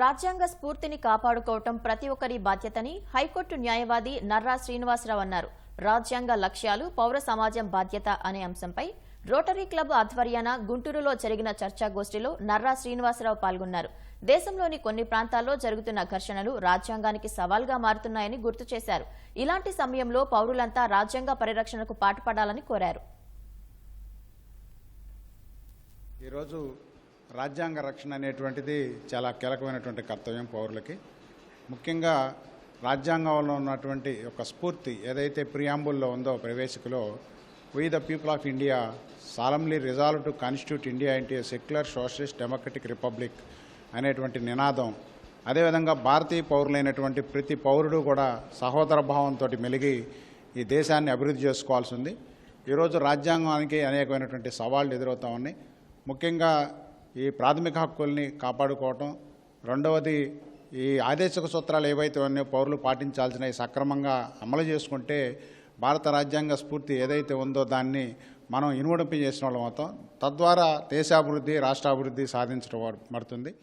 రాజ్యాంగ స్ఫూర్తిని కాపాడుకోవటం ప్రతి ఒక్కరి బాధ్యతని హైకోర్టు న్యాయవాది నర్రా శ్రీనివాసరావు అన్నారు. రాజ్యాంగ లక్ష్యాలు పౌర సమాజం బాధ్యత అనే అంశంపై రోటరీ క్లబ్ ఆధ్వర్యాన గుంటూరులో జరిగిన చర్చాగోష్ఠిలో నర్రా శ్రీనివాసరావు పాల్గొన్నారు. దేశంలోని కొన్ని ప్రాంతాల్లో జరుగుతున్న ఘర్షణలు రాజ్యాంగానికి సవాల్గా మారుతున్నాయని గుర్తు చేశారు. ఇలాంటి సమయంలో పౌరులంతా రాజ్యాంగ పరిరక్షణకు పాటుపడాలని కోరారు. ఈరోజు రాజ్యాంగ రక్షణ అనేటువంటిది చాలా కీలకమైనటువంటి కర్తవ్యం పౌరులకి. ముఖ్యంగా రాజ్యాంగంలో ఉన్నటువంటి ఒక స్ఫూర్తి ఏదైతే ప్రియాంబుల్లో ఉందో ప్రవేశికలో we the people of India solemnly resolve to constitute India into secular socialist democratic republic అనేటువంటి నినాదం. అదేవిధంగా భారతీయ పౌరులైనటువంటి ప్రతి పౌరుడు కూడా సహోదర భావంతో మెలిగి ఈ దేశాన్ని అభివృద్ధి చేసుకోవాల్సి ఉంది. ఈరోజు రాజ్యాంగానికి అనేకమైనటువంటి సవాళ్ళు ఎదురవుతా ఉన్నాయి. ముఖ్యంగా ఈ ప్రాథమిక హక్కుల్ని కాపాడుకోవటం. రెండవది ఈ ఆదేశక సూత్రాలు ఏవైతే ఉన్నాయో పౌరులు పాటించాల్సినవి సక్రమంగా అమలు చేసుకుంటే భారత రాజ్యాంగ స్ఫూర్తి ఏదైతే ఉందో దాన్ని మనం ఇనుమడింపు చేసిన వాళ్ళం అవుతాం. తద్వారా దేశాభివృద్ధి రాష్ట్రాభివృద్ధి సాధించడం పడుతుంది.